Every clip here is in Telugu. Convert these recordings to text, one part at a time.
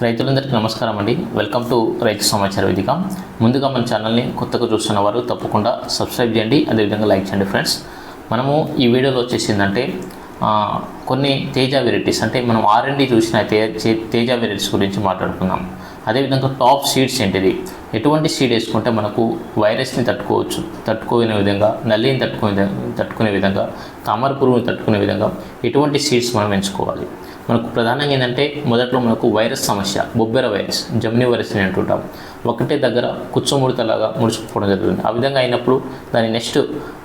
రైతులందరికీ నమస్కారం అండి. వెల్కమ్ టు రైతు సమాచార వేదిక. ముందుగా మన ఛానల్ని కొత్తగా చూస్తున్న వారు తప్పకుండా సబ్స్క్రైబ్ చేయండి. అదేవిధంగా లైక్ చేయండి ఫ్రెండ్స్. మనము ఈ వీడియోలో వచ్చేసిందంటే కొన్ని తేజ వెరైటీస్ అంటే మనం ఆర్ఎండి చూసిన తేజ వెరైటీస్ గురించి మాట్లాడుకుందాం. అదేవిధంగా టాప్ సీడ్స్ ఏంటిది? ఎటువంటి సీడ్ వేసుకుంటే మనకు వైరస్ని తట్టుకోవచ్చు తట్టుకోని విధంగా నల్లిని తట్టుకునే తట్టుకునే విధంగా తామర పురుగుని తట్టుకునే విధంగా ఎటువంటి సీడ్స్ మనం ఎంచుకోవాలి? మనకు ప్రధానంగా ఏంటంటే మొదట్లో మనకు వైరస్ సమస్య బొబ్బెర వైరస్ జమ్ని వైరస్ అని అంటుంటాం. ఒకటే దగ్గర కుచ్చముడతలాగా ముడుచుకుపోవడం జరుగుతుంది. ఆ విధంగా అయినప్పుడు దాని నెక్స్ట్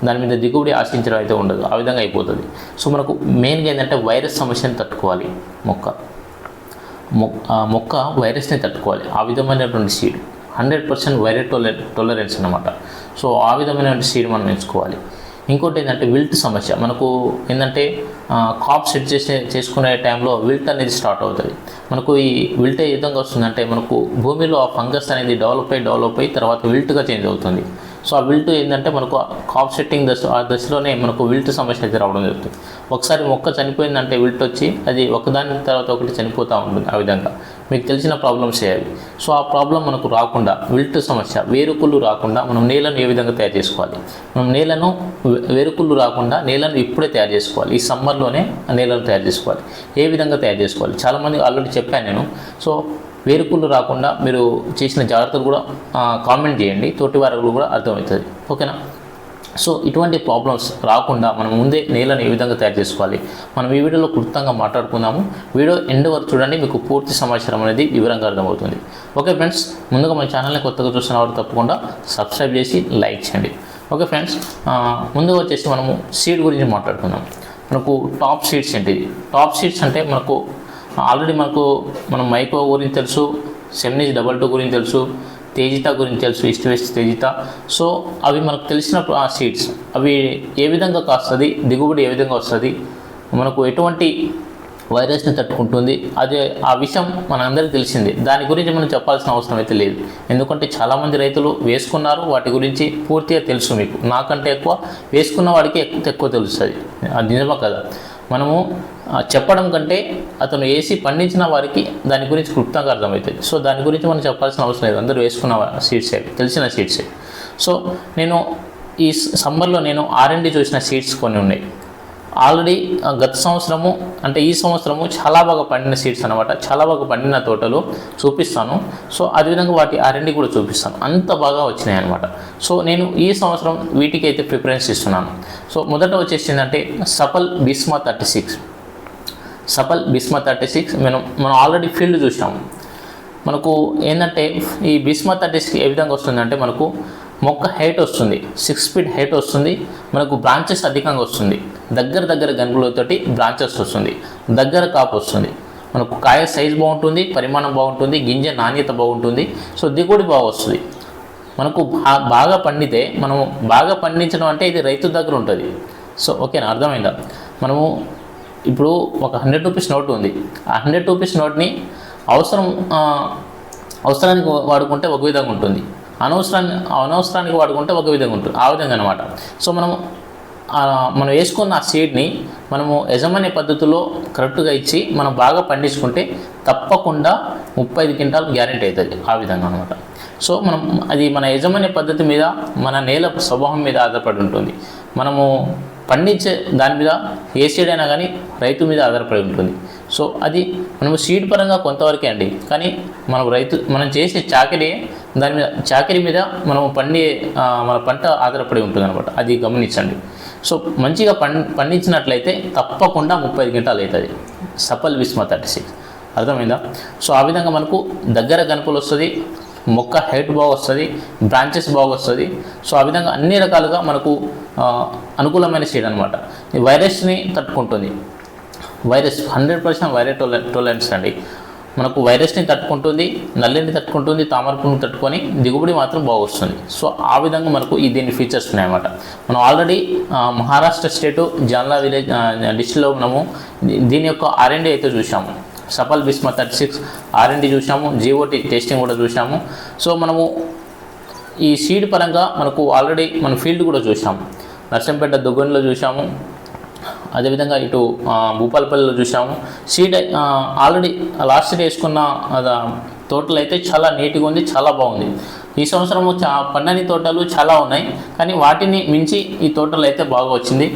దాని మీద దిగుబడి ఆశించడం అయితే ఉండదు. ఆ విధంగా అయిపోతుంది. సో మనకు మెయిన్గా ఏంటంటే వైరస్ సమస్యను తట్టుకోవాలి. మొక్క. మొక్క వైరస్ని తట్టుకోవాలి. ఆ విధమైనటువంటి seed hundred percent virus tole tolerance అనమాట సో ఆ విధమైనటువంటి సీడ్ మనం ఎంచుకోవాలి. ఇంకోటి ఏంటంటే విల్ట్ సమస్య. మనకు ఏంటంటే కాప్ సెట్ చేసే చేసుకునే టైంలో విల్ట్ అనేది స్టార్ట్ అవుతుంది. మనకు ఈ విల్ట్ ఏ విధంగా వస్తుందంటే మనకు భూమిలో ఆ ఫంగస్ అనేది డెవలప్ అయ్యి డెవలప్ అయ్యి తర్వాత విల్ట్గా చేంజ్ అవుతుంది. సో ఆ విల్ట్ ఏంటంటే మనకు కాప్ సెట్టింగ్ దశ ఆ దశలోనే మనకు విల్ట్ సమస్య అయితే రావడం జరుగుతుంది. ఒకసారి మొక్క చనిపోయిందంటే విల్ట్ వచ్చి అది ఒకదాని తర్వాత ఒకటి చనిపోతూ ఉంటుంది ఆ విధంగా. మీకు తెలిసిన ప్రాబ్లమ్స్ చేయాలి. సో ఆ ప్రాబ్లం మనకు రాకుండా విల్ట్ సమస్య వేరుకుళ్ళు రాకుండా మనం నేలను ఏ విధంగా తయారు చేసుకోవాలి? మనం నేలను వేరుకుళ్ళు రాకుండా నేలను ఇప్పుడే తయారు చేసుకోవాలి. ఈ సమ్మర్లోనే నేలను తయారు చేసుకోవాలి. ఏ విధంగా తయారు చేసుకోవాలి? చాలామంది ఆల్రెడీ చెప్పాను నేను. సో వేరుకుళ్ళు రాకుండా మీరు చేసిన జాగ్రత్తలు కూడా కామెంట్ చేయండి. తోటి వారు కూడా అర్థమవుతుంది. ఓకేనా? సో ఇటువంటి ప్రాబ్లమ్స్ రాకుండా మనం ముందే నేలను ఏ విధంగా తయారు చేసుకోవాలి? మనం ఈ వీడియోలో క్లుప్తంగా మాట్లాడుకుందాము. వీడియో ఎండ్ వరకు చూడండి మీకు పూర్తి సమాచారం అనేది వివరంగా అర్థమవుతుంది. ఓకే ఫ్రెండ్స్ ముందుగా మన ఛానల్ని కొత్తగా చూస్తున్న వారు తప్పకుండా సబ్స్క్రైబ్ చేసి లైక్ చేయండి. ఓకే ఫ్రెండ్స్ ముందుగా వచ్చేసి మనము సీడ్ గురించి మాట్లాడుకుందాం. మనకు టాప్ సీడ్స్ ఏంటిది టాప్ సీడ్స్ అంటే మనకు ఆల్రెడీ మనకు మనం మైకో గురించి తెలుసు సెమినిజ్ డబల్ టూ గురించి తెలుసు తేజిత గురించి తెలుసు ఈస్ట్ వెస్ట్ తేజిత. సో అవి మనకు తెలిసిన సీడ్స్ అవి ఏ విధంగా కాస్తుంది దిగుబడి ఏ విధంగా వస్తుంది మనకు ఎటువంటి వైరస్ని తట్టుకుంటుంది అదే ఆ విషయం మనందరికీ తెలిసింది. దాని గురించి మనం చెప్పాల్సిన అవసరం అయితే లేదు. ఎందుకంటే చాలామంది రైతులు వేసుకున్నారు వాటి గురించి పూర్తిగా తెలుసు మీకు. నాకంటే ఎక్కువ వేసుకున్న వాడికి ఎక్కువ ఎక్కువ తెలుస్తుంది. అది నిజమా కదా? మనము చెప్పడం కంటే అతను వేసి పండించిన వారికి దాని గురించి క్లుప్తంగా అర్థమవుతుంది. సో దాని గురించి మనం చెప్పాల్సిన అవసరం లేదు. అందరూ వేసుకున్న సీడ్సే తెలిసిన సీడ్సే సో నేను ఈ సమ్మర్లో నేను ఆర్ఎండి చూసిన సీడ్స్ కొన్ని ఉన్నాయి. ఆల్రెడీ గత సంవత్సరము అంటే ఈ సంవత్సరము చాలా బాగా పండిన సీడ్స్ అనమాట చాలా బాగా పండిన తోటలు చూపిస్తాను. సో అదేవిధంగా వాటి అరెండి కూడా చూపిస్తాను. అంత బాగా వచ్చినాయి అనమాట సో నేను ఈ సంవత్సరం వీటికి అయితే ప్రిఫరెన్స్ ఇస్తున్నాను. సో మొదట వచ్చేసి ఏంటంటే Safal Bisma thirty six Safal Bisma thirty six మనం మనం ఆల్రెడీ ఫీల్డ్ చూసాము మనకు ఏంటంటే ఈ బిస్మా సిక్స్ ఏ విధంగా వస్తుందంటే మనకు మొక్క హైట్ వస్తుంది. సిక్స్ ఫీట్ హైట్ వస్తుంది. మనకు బ్రాంచెస్ అధికంగా వస్తుంది. దగ్గర దగ్గర గనులతోటి బ్రాంచెస్ వస్తుంది. దగ్గర కాపు వస్తుంది. మనకు కాయ సైజ్ బాగుంటుంది పరిమాణం బాగుంటుంది గింజ నాణ్యత బాగుంటుంది. సో దిగుబడి బాగా వస్తుంది. మనకు బాగా పండితే మనము బాగా పండించడం అంటే ఇది రైతు దగ్గర ఉంటుంది. సో ఓకేనా అర్థమైందా? మనము ఇప్పుడు ఒక హండ్రెడ్ రూపీస్ నోట్ ఉంది. ఆ హండ్రెడ్ రూపీస్ నోట్ని అవసరం అవసరానికి వాడుకుంటే ఒక విధంగా ఉంటుంది. అనవసరాన్ని అనవసరానికి వాడుకుంటే ఒక విధంగా ఉంటుంది. ఆ విధంగా అనమాట సో మనం మనం వేసుకున్న ఆ సీడ్ని మనము యజమాని పద్ధతిలో కరెక్ట్గా ఇచ్చి మనం బాగా పండించుకుంటే తప్పకుండా ముప్పై ఐదు క్వింటాల్ గ్యారెంటీ అవుతుంది. ఆ విధంగా అనమాట సో మనం అది మన యజమాని పద్ధతి మీద మన నేల స్వభావం మీద ఆధారపడి ఉంటుంది. మనము పండించే దాని మీద ఏ సీడ్ అయినా కానీ రైతు మీద ఆధారపడి ఉంటుంది. సో అది మనము సీడ్ పరంగా కొంతవరకే అండి. కానీ మనం రైతు మనం చేసే చాకరీ దాని మీద చాకరీ మీద మనం పండి మన పంట ఆధారపడి ఉంటుంది అనమాట అది గమనించండి. సో మంచిగా పం పండించినట్లయితే తప్పకుండా ముప్పై ఐదు గంటలు అవుతుంది. Safal Bisma thirty six. అర్థమైందా? సో ఆ విధంగా మనకు దగ్గర గనుపులు వస్తుంది మొక్క హైట్ బాగా వస్తుంది బ్రాంచెస్ బాగా వస్తుంది. సో ఆ విధంగా అన్ని రకాలుగా మనకు అనుకూలమైన సీడ్ అనమాట ఈ వైరస్ని తట్టుకుంటుంది. Virus hundred percent virus tolerance అండి. మనకు వైరస్ని తట్టుకుంటుంది నల్లిని తట్టుకుంటుంది తామరపుని తట్టుకొని దిగుబడి మాత్రం బాగా వస్తుంది. సో ఆ విధంగా మనకు ఈ దీని ఫీచర్స్ ఉన్నాయన్నమాట. మనం ఆల్రెడీ మహారాష్ట్ర స్టేటు జాన్లా విలేజ్ డిస్టిక్లో మనము దీని యొక్క ఆర్ఎండి అయితే చూసాము Safal Bisma thirty six RND చూసాము జీఓటీ టెస్టింగ్ కూడా చూసాము సో మనము ఈ సీడ్ పరంగా మనకు ఆల్రెడీ మన ఫీల్డ్ కూడా చూసాము నర్సంపేట దుగ్గన్లో చూసాము అదేవిధంగా ఇటు భూపాలపల్లిలో చూసాము. సీడ్ ఆల్రెడీ లాస్ట్ ఇయర్ వేసుకున్న తోటలు అయితే చాలా నీట్గా ఉంది చాలా బాగుంది. ఈ సంవత్సరం పండని తోటలు చాలా ఉన్నాయి కానీ వాటిని మించి ఈ తోటలు అయితే బాగా వచ్చింది.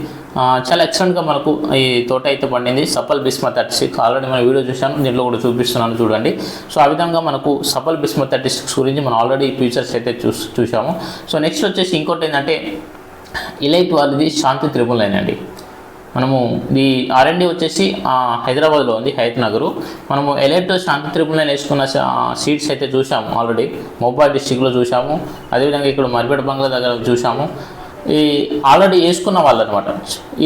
చాలా ఎక్సలెంట్గా మనకు ఈ తోట అయితే పండింది. Safal Bisma thirty six already మన వీడియో చూసాను దీంట్లో కూడా చూపిస్తున్నాను చూడండి. సో ఆ విధంగా మనకు సఫల్ బిస్మ థర్టీ సిక్స్ గురించి మనం ఆల్రెడీ ఫీచర్స్ అయితే చూ చూసాము. సో నెక్స్ట్ వచ్చేసి ఇంకోటి ఏంటంటే ఇలైట్ వాళ్ళది శాంతి త్రిపుల్ లైన్ అండి. మనము ఈ ఆర్ఎండి వచ్చేసి హైదరాబాద్లో ఉంది హైత్ నగరు. మనము ఎలైట్ శాంతి త్రిపుల్ వేసుకున్న సీట్స్ అయితే చూసాము ఆల్రెడీ. మొబైల్ డిస్టిక్లో చూసాము అదేవిధంగా ఇక్కడ మరిపేట బంగ్లా దగ్గర చూసాము ఈ ఆల్రెడీ వేసుకున్న వాళ్ళు అనమాట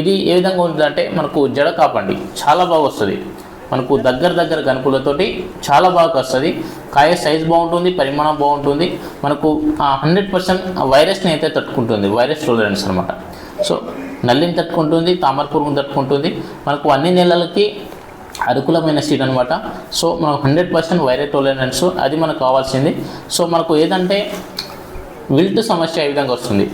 ఇది ఏ విధంగా ఉందంటే మనకు జడ కాపండి చాలా బాగా వస్తుంది. మనకు దగ్గర దగ్గర గనుపులతోటి చాలా బాగా వస్తుంది కాయ సైజ్ బాగుంటుంది పరిమాణం బాగుంటుంది. మనకు హండ్రెడ్ పర్సెంట్ వైరస్ని అయితే తట్టుకుంటుంది వైరస్ టోలరెన్స్ అనమాట సో నల్లిని తట్టుకుంటుంది తామర పురుగును తట్టుకుంటుంది. మనకు అన్ని నెలలకి అనుకూలమైన సీడ్ అనమాట సో మనకు హండ్రెడ్ పర్సెంట్ వైరస్ టోలరెన్స్ అది మనకు కావాల్సింది. సో మనకు ఏదంటే విల్ట్ సమస్య ఏ విధంగా వస్తుంది?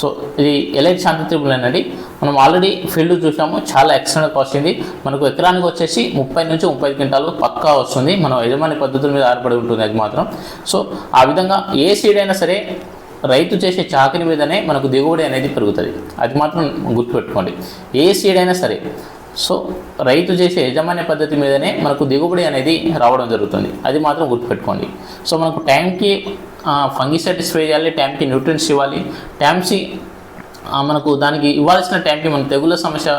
సో ఇది ఎలైట్ శాంతి త్రిబుల్ అనేది మనం ఆల్రెడీ ఫీల్డ్ చూసాము చాలా ఎక్సలెంట్గా వస్తుంది. మనకు ఎకరానికి వచ్చేసి ముప్పై నుంచి ముప్పై క్వింటాలు పక్కా వస్తుంది. మనం యజమాని పద్ధతుల మీద ఆధారపడి ఉంటుంది అది మాత్రం. సో ఆ విధంగా ఏ సీడ్ అయినా సరే రైతు చేసే చాకరి మీదనే మనకు దిగుబడి అనేది పెరుగుతుంది. అది మాత్రం గుర్తుపెట్టుకోండి. ఏ సీడ్ అయినా సరే. సో రైతు చేసే యజమాన్య పద్ధతి మీదనే మనకు దిగుబడి అనేది రావడం జరుగుతుంది. అది మాత్రం గుర్తుపెట్టుకోండి. సో మనకు టైంకి ఫంగిసైడ్ స్ప్రే చేయాలి టైంకి న్యూట్రియన్స్ ఇవ్వాలి టైంకి మనకు దానికి ఇవ్వాల్సిన టైంకి మన తెగుల సమస్య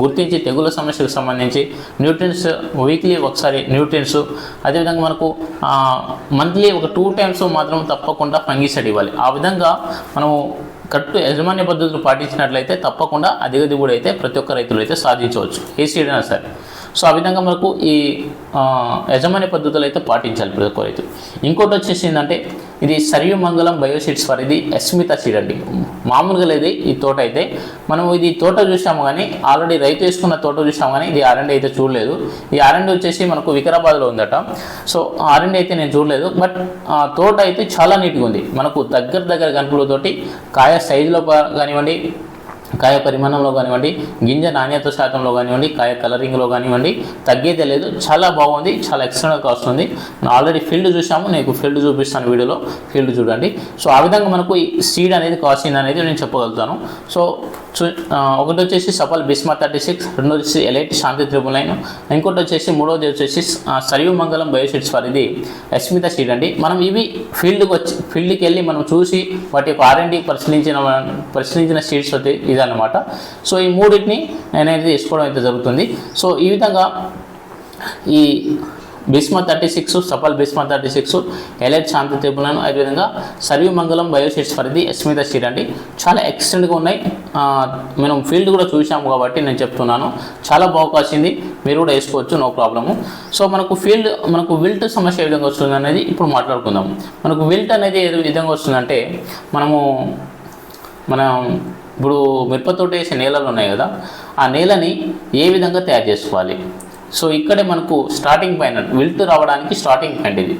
గుర్తించి తెగుల సమస్యకు సంబంధించి న్యూట్రియన్స్ వీక్లీ ఒకసారి న్యూట్రియన్స్. అదేవిధంగా మనకు మంత్లీ ఒక టూ టైమ్స్ మాత్రం తప్పకుండా ఫంగిసైడ్ ఇవ్వాలి. ఆ విధంగా మనము కరెక్ట్ యజమాన్య పద్ధతులు పాటించినట్లయితే తప్పకుండా అధిక దిగుబడి అయితే ప్రతి ఒక్క రైతులు అయితే సాధించవచ్చు. ఏ సీడ్ అయినా సరే. సో ఆ విధంగా మనకు ఈ యజమాన్య పద్ధతులు అయితే పాటించాలి ప్రతి ఒక్క రైతు. ఇంకోటి వచ్చేసి ఏంటంటే ఇది సర్వమంగళం బయోసీడ్స్ ఫర్ ఇది అస్మిత సీడ్ అండి. మామూలుగా లేదు ఈ తోట అయితే. మనం ఇది తోట చూసాము కానీ ఆల్రెడీ రైతు వేసుకున్న తోట చూసాము కానీ ఇది ఆర్ఎండి అయితే చూడలేదు. ఈ ఆర్ఎండి వచ్చేసి మనకు వికారాబాద్లో ఉందట. సో ఆర్ఎండి అయితే నేను చూడలేదు. బట్ ఆ తోట అయితే చాలా నీట్గా ఉంది. మనకు దగ్గర దగ్గర గనుపులతోటి కాయ సైజులో కానివ్వండి కాయ పరిమాణంలో కానివ్వండి గింజ నాణ్యత శాతంలో కానివ్వండి కాయ కలరింగ్లో కానివ్వండి తగ్గేదే లేదు. చాలా బాగుంది చాలా ఎక్సలెంట్గా వస్తుంది. ఉంది ఆల్రెడీ ఫీల్డ్ చూసాము నీకు ఫీల్డ్ చూపిస్తాను వీడియోలో. ఫీల్డ్ చూడండి. సో ఆ విధంగా మనకు ఈ సీడ్ అనేది కాసింది అనేది నేను చెప్పగలుగుతాను. సో చూ- ఒకటి వచ్చేసి సఫల్ బిస్మా థర్టీ సిక్స్ రెండు వచ్చేసి ఎలైట్ శాంతి త్రిపుల్ నైన్ ఇంకోటి వచ్చేసి మూడోది వచ్చేసి ఆ, సర్వమంగళం బయోసీడ్స్ ఫర్ ఇది అస్మిత సీడ్ అండి. మనం ఇవి ఫీల్డ్కి వచ్చి ఫీల్డ్కి వెళ్ళి మనం చూసి వాటి యొక్క ఆర్ఎండి పరిశీలించిన పరిశీలించిన సీడ్స్ అయితే ఇదన్నమాట. సో ఈ మూడింటిని నేనైతే తీసుకోవడం అయితే జరుగుతుంది. సో ఈ విధంగా ఈ Bisma thirty six Safal Bisma thirty six elite Shanti త్రిపులను అదేవిధంగా సర్వమంగళం బయోసీడ్స్ పరిధి ఎస్మిత సీడ్ అండి చాలా ఎక్సలెంట్గా ఉన్నాయి. మేము మనం ఫీల్డ్ కూడా చూసాము కాబట్టి నేను చెప్తున్నాను. చాలా బాగా కాసింది మీరు కూడా వేసుకోవచ్చు నో ప్రాబ్లము. సో మనకు ఫీల్డ్ మనకు విల్ట్ సమస్య ఏ విధంగా వస్తుంది అనేది ఇప్పుడు మాట్లాడుకుందాం. మనకు విల్ట్ అనేది ఏ విధంగా వస్తుందంటే మనము మనం ఇప్పుడు మిరపతోట వేసే నేలలు ఉన్నాయి కదా ఆ నేలని ఏ విధంగా తయారు చేసుకోవాలి? సో ఇక్కడే మనకు స్టార్టింగ్ పాయింట్ విల్ట్ రావడానికి స్టార్టింగ్ పాయింట్ ఇది.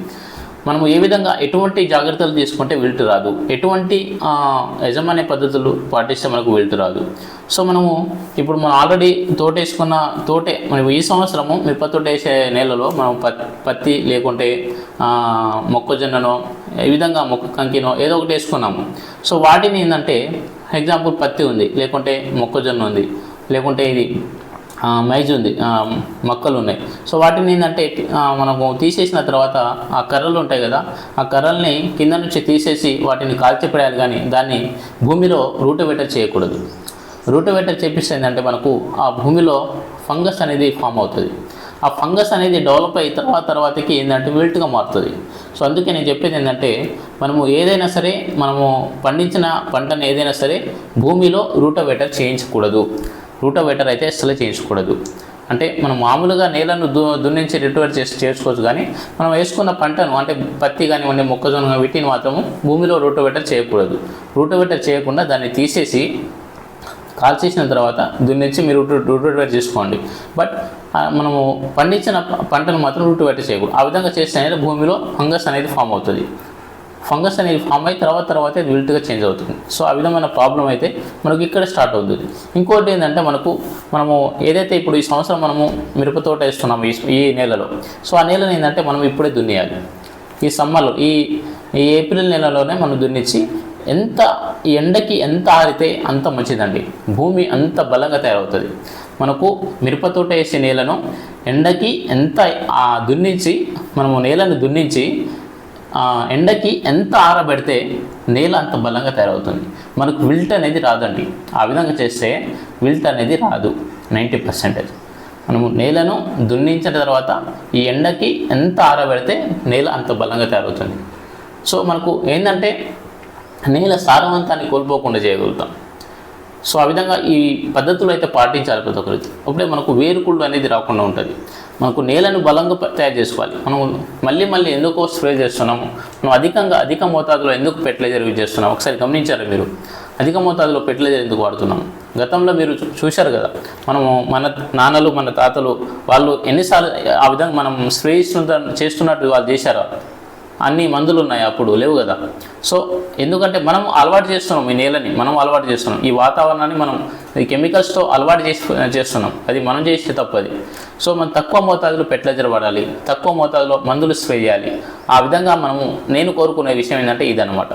మనము ఏ విధంగా ఎటువంటి జాగ్రత్తలు తీసుకుంటే విల్ట్ రాదు? ఎటువంటి యజమాని యజమాన్య పద్ధతులు పాటిస్తే మనకు విల్ట్ రాదు? సో మనము ఇప్పుడు మనం ఆల్రెడీ తోటేసుకున్న తోటే మనం ఈ సంవత్సరము మిరప తోట వేసే నేలలో మనం పత్తి లేకుంటే మొక్కజొన్ననో ఈ విధంగా మొక్క కంకినో ఏదో ఒకటి వేసుకున్నాము. సో వాటిని ఏంటంటే ఎగ్జాంపుల్ పత్తి ఉంది లేకుంటే మొక్కజొన్న ఉంది లేకుంటే ఇది మైజ్ ఉంది మొక్కలు ఉన్నాయి. సో వాటిని ఏంటంటే మనము తీసేసిన తర్వాత ఆ కర్రలు ఉంటాయి కదా ఆ కర్రల్ని కింద నుంచి తీసేసి వాటిని కాల్చిపడేయాలి కానీ దాన్ని భూమిలో రూటవేటర్ చేయకూడదు. రూటవేటర్ చేపిస్తే ఏంటంటే మనకు ఆ భూమిలో ఫంగస్ అనేది ఫామ్ అవుతుంది. ఆ ఫంగస్ అనేది డెవలప్ అయిన తర్వాత తర్వాతకి ఏంటంటే విల్ట్గా మారుతుంది. సో అందుకే నేను చెప్పేది ఏంటంటే మనము ఏదైనా సరే మనము పండించిన పంటను ఏదైనా సరే భూమిలో రూటోవేటర్ చేయించకూడదు. రూటోవేటర్ అయితే అసలు చేయించకూడదు. అంటే మనం మామూలుగా నేలను దు దున్నించి రిటవేట్ చేసి చేసుకోవచ్చు కానీ మనం వేసుకున్న పంటను అంటే పత్తి కానివ్వండి మొక్కజొన్న వీటిని మాత్రము భూమిలో రూటోవేటర్ చేయకూడదు. రూటోవేటర్ చేయకుండా దాన్ని తీసేసి కాల్చేసిన తర్వాత దున్నించి మీరు రూటోవేటర్ చేసుకోండి. బట్ మనము పండించిన పంటను మాత్రం రూట్ వెట్ చేయకూడదు. ఆ విధంగా చేస్తే అనేది భూమిలో ఫంగస్ అనేది ఫామ్ అవుతుంది. ఫంగస్ అనేది ఫామ్ అయి తర్వాత తర్వాత అది విల్ట్గా చేంజ్ అవుతుంది. సో ఆ విధమైన ప్రాబ్లం అయితే మనకు ఇక్కడ స్టార్ట్ అవుతుంది. ఇంకోటి ఏంటంటే మనకు మనము ఏదైతే ఇప్పుడు ఈ సంవత్సరం మనము మిరప తోట వేస్తున్నాము ఈ ఈ నెలలో సో ఆ నెలను ఏంటంటే మనం ఇప్పుడే దున్నేయాలి. ఈ సమ్మర్లో ఈ ఈ ఏప్రిల్ నెలలోనే మనం దున్నిచ్చి ఎంత ఈ ఎండకి ఎంత ఆరితే అంత మంచిదండి. భూమి అంత బలంగా తయారవుతుంది. మనకు మిరప తోట వేసే నేలను ఎండకి ఎంత దున్నించి మనము నేలను దున్నించి ఎండకి ఎంత ఆరబెడితే నేల అంత బలంగా తయారవుతుంది. మనకు విల్ట్ అనేది రాదండి. ఆ విధంగా చేస్తే విల్ట్ అనేది రాదు. Ninety percentage. మనము నేలను దున్నించిన తర్వాత ఈ ఎండకి ఎంత ఆరబెడితే నేల అంత బలంగా తయారవుతుంది. సో మనకు ఏంటంటే నేల సారవంతాన్ని కోల్పోకుండా చేయగలుగుతాం. సో ఆ విధంగా ఈ పద్ధతులు అయితే పాటించాలి ప్రతి ఒక్కరికి అప్పుడే మనకు వేరుకుళ్ళు అనేది రాకుండా ఉంటుంది. మనకు నేలను బలంగా తయారు చేసుకోవాలి. మనం మళ్ళీ మళ్ళీ ఎందుకో స్ప్రే చేస్తున్నాము. మనం అధికంగా అధిక మోతాదులో ఎందుకు ఫెర్టిలైజర్ యూజ్ చేస్తున్నాం ఒకసారి గమనించారు మీరు? అధిక మోతాదులో ఫెర్టిలైజర్ ఎందుకు వాడుతున్నాం గతంలో మీరు చూ- చూశారు కదా? మనము మన నాన్నలు మన తాతలు వాళ్ళు ఎన్నిసార్లు ఆ విధంగా మనం స్ప్రే చేస్తున్న చేస్తున్నట్టు వాళ్ళు చేశారా? అన్ని మందులు ఉన్నాయి అప్పుడు లేవు కదా. సో ఎందుకంటే మనం అలవాటు చేస్తున్నాం ఈ నేలని మనం అలవాటు చేస్తున్నాం. ఈ వాతావరణాన్ని మనం ఈ కెమికల్స్తో అలవాటు చేసి చేస్తున్నాం. అది మనం చేసే తప్పు అది సో మనం తక్కువ మోతాదులో పెట్లజర్ వాడాలి తక్కువ మోతాదులో మందులు స్ప్రే చేయాలి. ఆ విధంగా మనము నేను కోరుకునే విషయం ఏంటంటే ఇదనమాట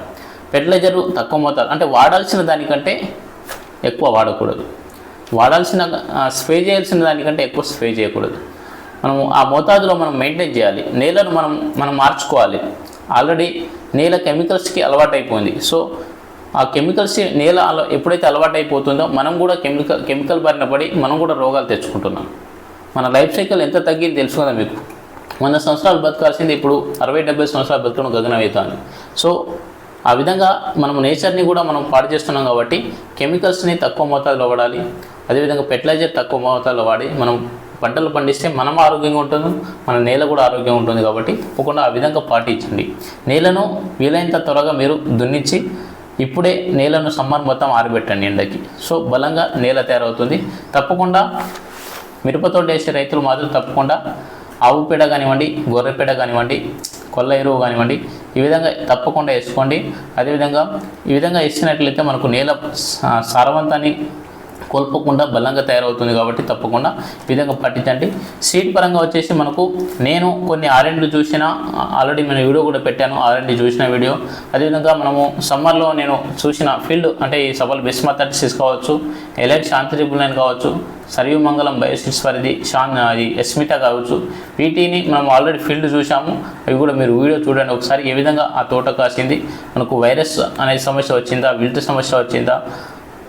ఫెర్టిలైజర్ తక్కువ మోతాదు అంటే వాడాల్సిన దానికంటే ఎక్కువ వాడకూడదు. వాడాల్సిన స్ప్రే చేయాల్సిన దానికంటే ఎక్కువ స్ప్రే చేయకూడదు. మనం ఆ మోతాదులో మనం మెయింటైన్ చేయాలి. నేలను మనం మనం మార్చుకోవాలి. ఆల్రెడీ నేల కెమికల్స్కి అలవాటు అయిపోయింది సో ఆ కెమికల్స్ నేల అలా ఎప్పుడైతే అలవాటు అయిపోతుందో మనం కూడా కెమికల్ కెమికల్ బారిన పడి మనం కూడా రోగాలు తెచ్చుకుంటున్నాం. మన లైఫ్ సైకిల్ ఎంత తగ్గింది తెలుసు కదా మీకు? వంద సంవత్సరాలు బతకాల్సింది ఇప్పుడు అరవై డెబ్బై సంవత్సరాలు బతకడం గగనం అవుతుంది సో ఆ విధంగా మనం నేచర్ని కూడా మనం పాడు చేస్తున్నాం కాబట్టి కెమికల్స్ని తక్కువ మోతాదులో వాడాలి. అదేవిధంగా ఫెర్టిలైజర్ తక్కువ మోతాదులో వాడి మనం పంటలు పండిస్తే మనం ఆరోగ్యంగా ఉంటుంది మన నేల కూడా ఆరోగ్యంగా ఉంటుంది కాబట్టి తప్పకుండా ఆ విధంగా పాటించండి. నేలను వీలైనంత త్వరగా మీరు దున్నించి ఇప్పుడే నేలను సమ్మర్ మొత్తం ఆరబెట్టండి ఎండకి. సో బలంగా నేల తయారవుతుంది. తప్పకుండా మిరపతోట వేసే రైతులు మాత్రం తప్పకుండా ఆవు పేడ కానివ్వండి గొర్రె పేడ కానివ్వండి కొల్ల ఎరువు కానివ్వండి ఈ విధంగా తప్పకుండా వేసుకోండి. అదేవిధంగా ఈ విధంగా వేసినట్లయితే మనకు నేల సారవంతాన్ని కోల్పోకుండా బలంగా తయారవుతుంది కాబట్టి తప్పకుండా విధంగా పట్టించండి సీడ్ పరంగా వచ్చేసి మనకు నేను కొన్ని ఆర్ఎండ్లు చూసిన ఆల్రెడీ నేను వీడియో కూడా పెట్టాను ఆర్ఎండ్ చూసిన వీడియో అదేవిధంగా మనము సమ్మర్లో నేను చూసిన ఫీల్డ్ అంటే ఈ సవాల్ బిస్మా థర్టీ సిక్స్ కావచ్చు ఎలైట్ శాంతి ట్రిపుల్ నైన్ కావచ్చు సర్వమంగళం బయోసిట్స్ పరిధి షాన్ అది ఎస్మిత కావచ్చు. వీటిని మనం ఆల్రెడీ ఫీల్డ్ చూసాము అవి కూడా మీరు వీడియో చూడండి. ఒకసారి ఏ విధంగా ఆ తోట కాసింది మనకు వైరస్ అనే సమస్య వచ్చిందా విల్ట్ సమస్య వచ్చిందా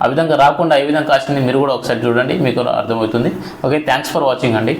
ఆ విధంగా రాకుండా ఏ విధంగా కాసింది మీరు కూడా ఒకసారి చూడండి మీకు అర్థమవుతుంది. ఓకే థ్యాంక్స్ ఫర్ వాచింగ్ అండి.